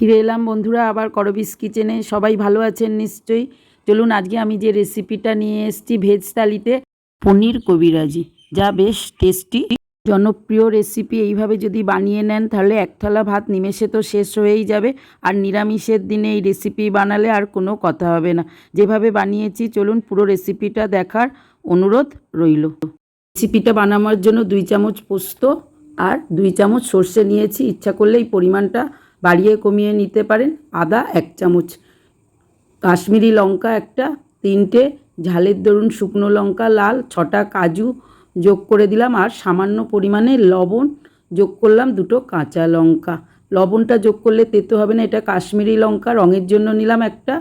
ফিরে এলাম, বন্ধুরা, আবার করবিস কিচেনে। সবাই ভালো আছেন নিশ্চয়ই? চলুন, আজকে আমি যে রেসিপিটা নিয়ে এসেছি ভেজ থালিতে, পনির কবিরাজি। যা বেশ টেস্টি, জনপ্রিয় রেসিপি। এইভাবে যদি বানিয়ে নেন, তাহলে এক থালা ভাত নিমেষে তো শেষ হয়েই যাবে। আর নিরামিষের দিনে এই রেসিপি বানালে আর কোনো কথা হবে না। যেভাবে বানিয়েছি, চলুন, পুরো রেসিপিটা দেখার অনুরোধ রইল। রেসিপিটা বানানোর জন্য দুই চামচ পোস্ত আর দুই চামচ সর্ষে নিয়েছি। ইচ্ছা করলে এই পরিমাণটা বাড়িয়ে কমিয়ে নিতে পারেন। আদা এক চামচ। কাশ্মীরি লঙ্কা একটা। তিনটে। ঝালের দরুন শুকনো লঙ্কা, লাল। ছটা কাজু যোগ করে দিলাম। আর সামান্য পরিমাণে লবণ যোগ করলাম দুটো কাঁচা লঙ্কা। লবণটা যোগ করলে তেতো হবে না। এটা কাশ্মীরি লঙ্কা, রঙের জন্য নিলাম একটা।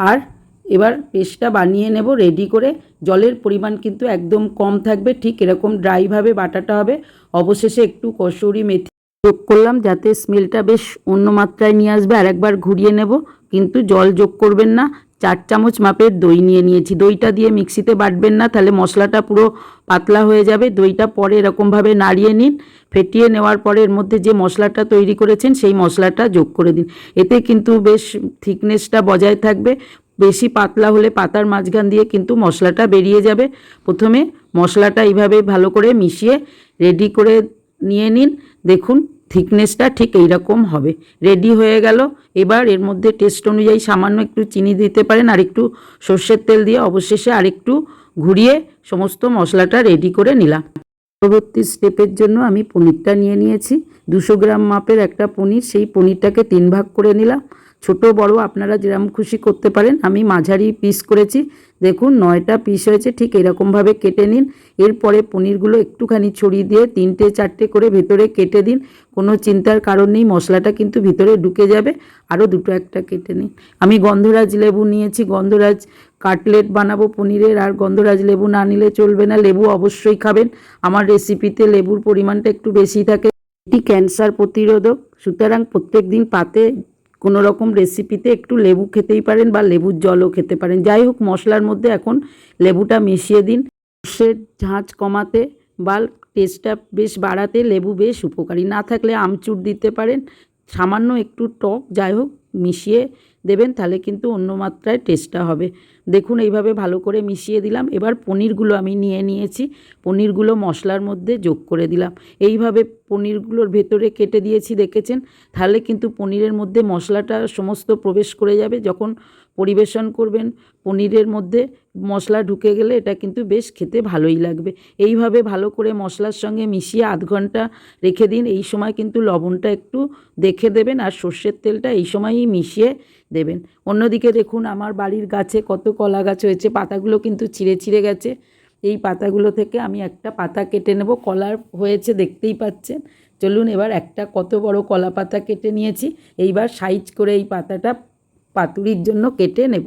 আর এবার পেস্টটা বানিয়ে নেব রেডি করে। জলের পরিমাণ কিন্তু একদম কম থাকবে। ঠিক এরকম ড্রাইভাবে বাটাটা হবে। অবশেষে একটু কসুরি মেথি যোগ করলাম যাতে স্মেলটা বেশ অন্য মাত্রায় নিয়ে আসবে। আর একবার ঘুরিয়ে নেব। কিন্তু জল যোগ করবেন না। চার চামচ মাপের দই নিয়ে নিয়েছি। দইটা দিয়ে মিক্সিতে বাটবেন না। তাহলে মশলাটা পুরো পাতলা হয়ে যাবে। দইটা পরে এরকমভাবে নাড়িয়ে নিন। ফেটিয়ে নেওয়ার পরে এর মধ্যে যে মশলাটা তৈরি করেছেন, সেই মশলাটা যোগ করে দিন। এতে কিন্তু বেশ থিকনেসটা বজায় থাকবে। বেশি পাতলা হলে পাতার মাঝখান দিয়ে কিন্তু মশলাটা বেরিয়ে যাবে। প্রথমে মশলাটা এইভাবে ভালো করে মিশিয়ে রেডি করে নিয়ে নিন। দেখুন থিকনেসটা ঠিক এইরকম হবে। রেডি হয়ে গেল। এবার এর মধ্যে টেস্ট অনুযায়ী সামান্য একটু চিনি দিতে পারেন আর একটু সর্ষের তেল দিয়ে অবশেষে আরেকটু ঘুরিয়ে সমস্ত মশলাটা রেডি করে নিলাম। পরবর্তী স্টেপের জন্য আমি পনিরটা নিয়ে নিয়েছি। দুশো গ্রাম মাপের একটা পনির, সেই পনিরটাকে তিন ভাগ করে নিলাম। ছোট, বড় আপনারা যেরকম খুশি করতে পারেন, আমি মাঝারি পিস করেছি। দেখুন, নয়টা পিস হয়েছে, ঠিক এরকমভাবে কেটে নিন। এরপরে পনিরগুলো একটুখানি ছড়িয়ে দিয়ে তিনটে, চারটে করে ভেতরে কেটে দিন। কোনো চিন্তার কারণ নেই, মশলাটা কিন্তু ভিতরে ঢুকে যাবে। আরও দুটো একটা কেটে নিন। আমি গন্ধরাজ লেবু নিয়েছি, গন্ধরাজ কাটলেট বানাবো পনিরের, আর গন্ধরাজ লেবু না নিলে চলবে না, লেবু অবশ্যই খাবেন। আমার রেসিপিতে লেবুর পরিমাণটা একটু বেশি থাকে। এটি ক্যান্সার প্রতিরোধক, সুতরাং প্রত্যেক দিন পাতে কোনো রকম রেসিপিতে একটু লেবু খেতেই পারেন বা লেবুর জলও খেতে পারেন। যাই হোক, মশলার মধ্যে এখন লেবুটা মিশিয়ে দিন। সর্ষের ঝাঁঝ কমাতে বা টেস্টটা বেশ বাড়াতে লেবু বেশ উপকারী। না থাকলে আমচুর দিতে পারেন। সামান্য একটু টক, যাই হোক, মিশিয়ে দেবেন, তাহলে কিন্তু অন্য মাত্রায় টেস্টটা হবে। দেখুন, এইভাবে ভালো করে মিশিয়ে দিলাম। এবার পনিরগুলো আমি নিয়ে নিয়েছি। পনিরগুলো মশলার মধ্যে যোগ করে দিলাম। এইভাবে পনিরগুলোর ভেতরে কেটে দিয়েছি, দেখেছেন? তাহলে কিন্তু পনিরের মধ্যে মশলাটা সমস্ত প্রবেশ করে যাবে। যখন পরিবেশন করবেন, পনিরের মধ্যে মশলা ঢুকে গেলে এটা কিন্তু বেশ খেতে ভালোই লাগবে। এইভাবে ভালো করে মশলার সঙ্গে মিশিয়ে আধ ঘণ্টা রেখে দিন। এই সময় কিন্তু লবণটা একটু দেখে দেবেন আর সর্ষের তেলটা এই সময়ই মিশিয়ে দেবেন। অন্যদিকে দেখুন, আমার বাড়ির গাছে কত কলা গাছ হয়েছে, পাতাগুলো কিন্তু ছিঁড়ে ছিঁড়ে গেছে। এই পাতাগুলো থেকে আমি একটা পাতা কেটে নেব। কলার হয়েছে, দেখতেই পাচ্ছেন। চলুন এবার একটা কত বড় কলা পাতা কেটে নিয়েছি। এইবার সাইজ করে এই পাতাটা পাতুরির জন্য কেটে নেব।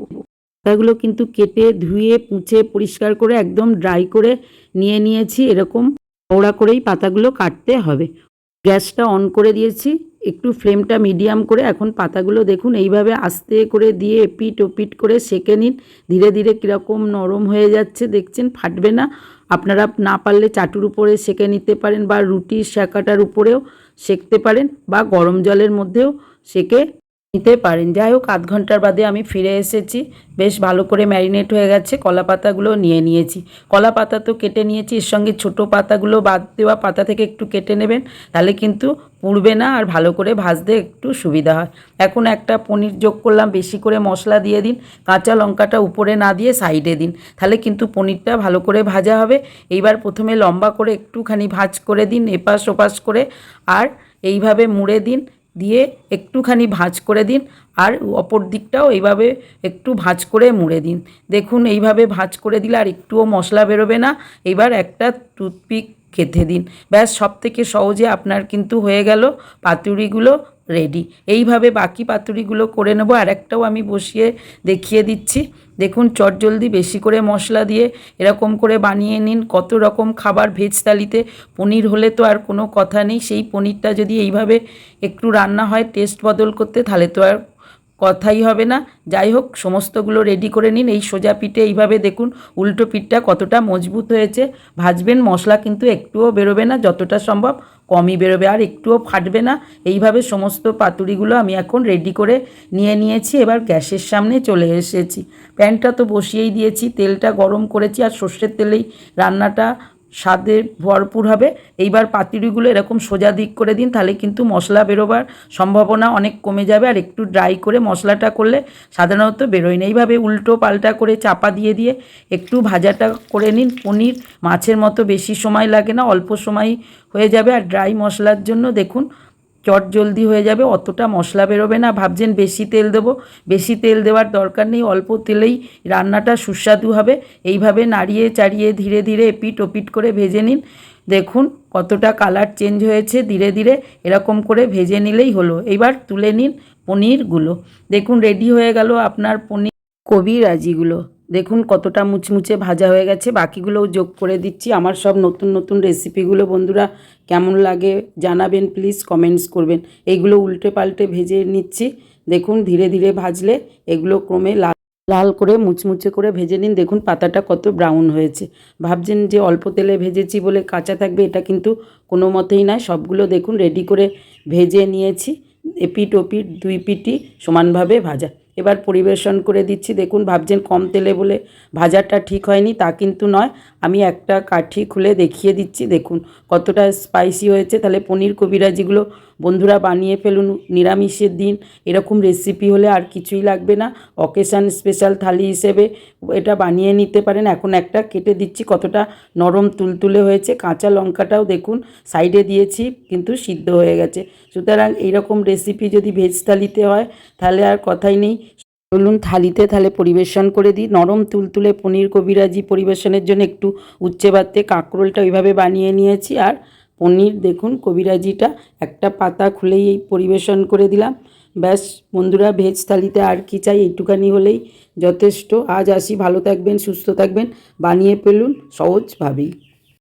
পাতাগুলো কিন্তু কেটে, ধুয়ে পুঁছে পরিষ্কার করে একদম ড্রাই করে নিয়ে নিয়েছি এরকম। ওড়া করেই পাতাগুলো কাটতে হবে। গ্যাসটা অন করে দিয়েছি। একটু ফ্লেমটা মিডিয়াম করে এখন পাতাগুলো দেখুন এইভাবে আস্তে করে দিয়ে এপিট ওপিট করে সেকে নিন। ধীরে ধীরে কীরকম নরম হয়ে যাচ্ছে দেখছেন, ফাটবে না। আপনারা না পারলে চাটুর উপরে সেকে নিতে পারেন বা রুটির শাঁকাটার উপরেও সেকতে পারেন বা গরম জলের মধ্যেও সেকে নিতে পারেন। যাই হোক আধ ঘণ্টার বাদে আমি ফিরে এসেছি। বেশ ভালো করে ম্যারিনেট হয়ে গেছে, কলা পাতাগুলো নিয়ে নিয়েছি। কলা পাতা তো কেটে নিয়েছি, এর সঙ্গে ছোটো পাতাগুলো বাদ দেওয়া পাতা থেকে একটু কেটে নেবেন, তাহলে কিন্তু পুড়বে না আর ভালো করে ভাজতে একটু সুবিধা হয়। এখন একটা পনির যোগ করলাম, বেশি করে মশলা দিয়ে দিন, কাঁচা লঙ্কাটা উপরে না দিয়ে সাইডে দিন, তাহলে কিন্তু পনিরটা ভালো করে ভাজা হবে। এইবার প্রথমে লম্বা করে একটুখানি ভাজ করে দিন, এপাশ ওপাশ করে, আর এইভাবে মুড়ে দিন দিয়ে একটুখানি ভাঁজ করে দিন আর অপর দিকটাও এইভাবে একটু ভাঁজ করে মুড়ে দিন। দেখুন এইভাবে ভাঁজ করে দিলে আর একটুও মশলা বেরোবে না। এবার একটা টুথপিক খেতে দিন। ব্যাস সব থেকে সহজে আপনার কিন্তু হয়ে গেল পাতুরিগুলো রেডি এইভাবে বাকি পাতুরিগুলো করে নেব। আর একটাও আমি বসিয়ে দেখিয়ে দিচ্ছি। দেখুন চটজলদি বেশি করে মশলা দিয়ে এরকম করে বানিয়ে নিন। কত রকম খাবার ভেজ থালিতে, পনির হলে তো আর কোনো কথা নেই। সেই পনিরটা যদি এইভাবে একটু রান্না হয় টেস্ট বদল করতে, তাহলে তো আর কথাই হবে না। যাই হোক, সমস্তগুলো রেডি করে নিন। এই সোজা পিঠে এইভাবে দেখুন, উল্টো পিঠটা কতটা মজবুত হয়েছে। ভাজবেন, মশলা কিন্তু একটুও বেরোবে না, যতটা সম্ভব কমই বেরোবে, আর একটুও ফাটবে না। এইভাবে সমস্ত পাতুরিগুলো আমি এখন রেডি করে নিয়ে নিয়েছি। এবার গ্যাসের সামনে চলে এসেছি। প্যানটা তো বসিয়েই দিয়েছি, তেলটা গরম করেছি, আর সর্ষের তেলেই রান্নাটা স্বাদে ভরপুর হবে। এইবার পাতুরিগুলো এরকম সোজা দিক করে দিন, তাহলে কিন্তু মশলা বেরোবার সম্ভাবনা অনেক কমে যাবে। আর একটু ড্রাই করে মশলাটা করলে সাধারণত বেরোয় না। এইভাবে উল্টো পাল্টা করে চাপা দিয়ে দিয়ে একটু ভাজাটা করে নিন। পনির মাছের মতো বেশি সময় লাগে না, অল্প সময় হয়ে যাবে। আর ড্রাই মশলার জন্য দেখুন চট জলদি হয়ে যাবে, অতটা মশলা বেরোবে না। ভাবছেন বেশি তেল দেবো, বেশি তেল দেওয়ার দরকার নেই, অল্প তেলেই রান্নাটা সুস্বাদু হবে। এইভাবে নাড়িয়ে চাড়িয়ে ধীরে ধীরে এপিট ওপিট করে ভেজে নিন। দেখুন কতটা কালার চেঞ্জ হয়েছে, ধীরে ধীরে এরকম করে ভেজে নিলেই হলো। এবার তুলে নিন পনিরগুলো। দেখুন রেডি হয়ে গেল আপনার পনির কবিরাজিগুলো দেখুন কতটা মুচমুচে ভাজা হয়ে গেছে। বাকিগুলোও যোগ করে দিচ্ছি। আমার সব নতুন নতুন রেসিপিগুলো বন্ধুরা কেমন লাগে জানাবেন প্লিজ, কমেন্টস করবেন। এইগুলো উল্টে পাল্টে ভেজে নিচ্ছি। দেখুন ধীরে ধীরে ভাজলে এগুলো ক্রমে লাল লাল করে মুচমুচে করে ভেজে নিন। দেখুন পাতাটা কত ব্রাউন হয়েছে। ভাবছেন যে অল্প তেলে ভেজেছি বলে কাঁচা থাকবে, এটা কিন্তু কোনো মতেই নয়। সবগুলো দেখুন রেডি করে ভেজে নিয়েছি। এপিট ওপিট দুই পিটি সমানভাবে ভাজা। এবার পরিবেশন করে দিচ্ছি। দেখুন, ভাবছেন কম তেলে বলে ভাজাটা ঠিক হয়নি, তা কিন্তু নয়। আমি একটা কাঠি খুলে দেখিয়ে দিচ্ছি। দেখুন, কতটা স্পাইসি হয়েছে। তাহলে পনির কবিরাজিগুলো বন্ধুরা বানিয়ে ফেলুন, নিরামিষের দিন। এরকম রেসিপি হলে আর কিছুই লাগবে না। অকেশান স্পেশাল থালি হিসেবে এটা বানিয়ে নিতে পারেন। এখন একটা কেটে দিচ্ছি, কতটা নরম তুলতুলে হয়েছে। কাঁচা লঙ্কাটাও দেখুন সাইডে দিয়েছি, কিন্তু সিদ্ধ হয়ে গেছে। সুতরাং এইরকম রেসিপি যদি ভেজ থালিতে হয়, তাহলে আর কথাই নেই। চলুন থালিতে তাহলে পরিবেশন করে দিই। নরম তুলতুলে পনির কবিরাজি পরিবেশনের জন্য একটু উচ্চে বাড়তে কাঁকরোলটা ওইভাবে বানিয়ে নিয়েছি। আর পনির দেখুন, কবিরাজিটা একটা পাতা খুলেই এই পরিবেশন করে দিলাম। ব্যাস, বন্ধুরা, ভেজ থালিতে আর কি চাই এইটুখানি হলেই যথেষ্ট। আজ আসি, ভালো থাকবেন, সুস্থ থাকবেন, বানিয়ে পেলুন সহজভাবেই।